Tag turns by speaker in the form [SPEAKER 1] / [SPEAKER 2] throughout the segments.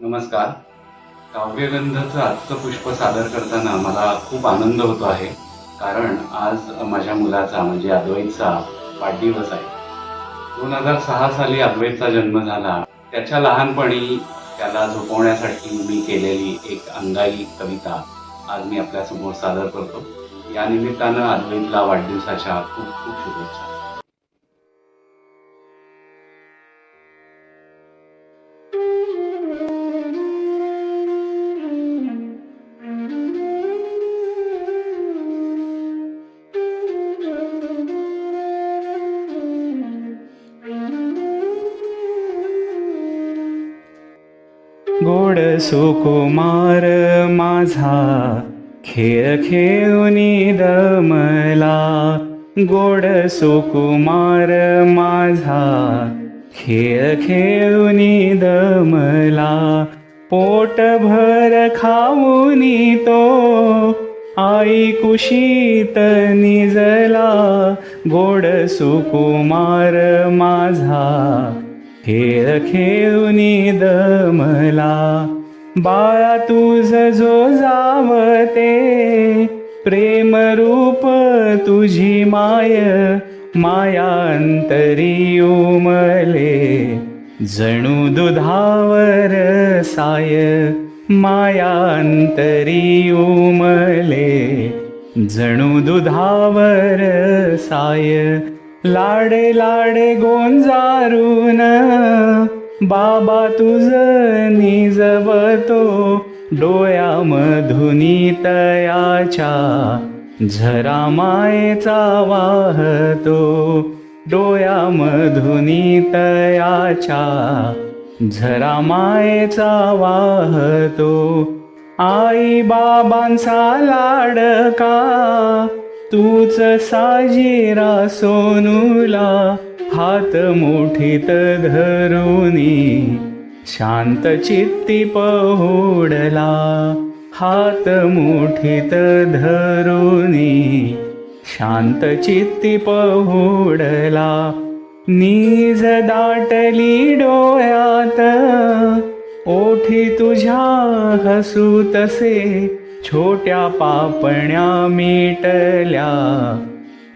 [SPEAKER 1] नमस्कार. काव्यगंधचं आजचं पुष्प सादर करताना मला खूप आनंद होतो आहे. कारण आज माझ्या मुलाचा म्हणजे अद्वैतचा वाढदिवस आहे. दोन हजार सहा साली अद्वैतचा जन्म झाला. त्याच्या लहानपणी त्याला झोपवण्यासाठी मी केलेली एक अंगाई कविता आज मी आपल्यासमोर सादर करतो. या निमित्तानं अद्वैतला वाढदिवसाच्या खूप खूप शुभेच्छा.
[SPEAKER 2] गोड सुकुमार माझा. खेळ खेळूनी दमला. गोड सुकुमार माझा. खेळ खेळूनी दमला. पोट भर खाऊनी तो. आई कुशीत निजला. गोड सुकुमार माझा. खेळ खेळून दमला बाळा तुझ जो जावते प्रेम रूप तुझी माय मायांतरी उमले. जणू दुधावर साय मायांतरी उमले. जणू दुधावर साय लाडे लाडे गोंजारून बाबा तुझ निजवतो डोळ्यामधुनी तयाच्या झरा मायेचा वाहतो डोळ्यामधुनी तयाच्या झरा मायेचा वाहतो. आई बाबांचा लाडका तूच साजिरा सोनूला हात मुठीत धरुनी शांत चित्ती पहुडला. हात मुठीत धरुनी शांत चित्ती पहुडला. नीज दाटली डोळ्यात ओठी तुझ्या हसू तसे छोट्या पापण्या मिटल्या.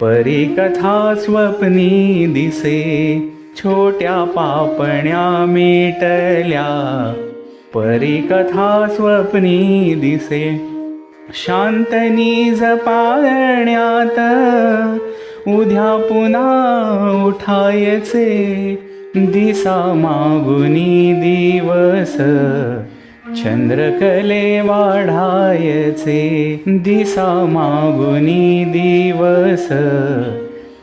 [SPEAKER 2] परी कथा स्वप्नी दिसे छोट्या पापण्या मिटल्या. परी कथा स्वप्नी दिसे शांतनी पाळण्यात उद्या पुन्हा उठायचे दिसा मागुनी दिवस. चंद्रकले वाढायचे दिसा मागुनी दिवस.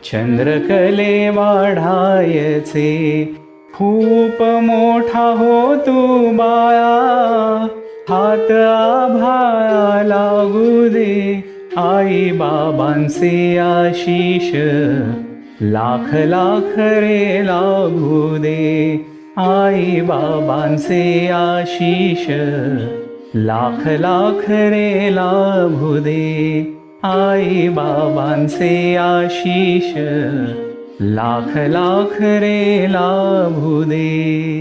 [SPEAKER 2] चंद्रकले वाढायचे खूप मोठा हो तू बाळा. हात आभाळा लागू दे आई बाबांचे आशिष. लाख लाख रे लागू दे आई बाबांचे आशिष. लाख लाख रे लाभू दे. आई बाबांचे आशिष. लाख लाख रे लाभू दे.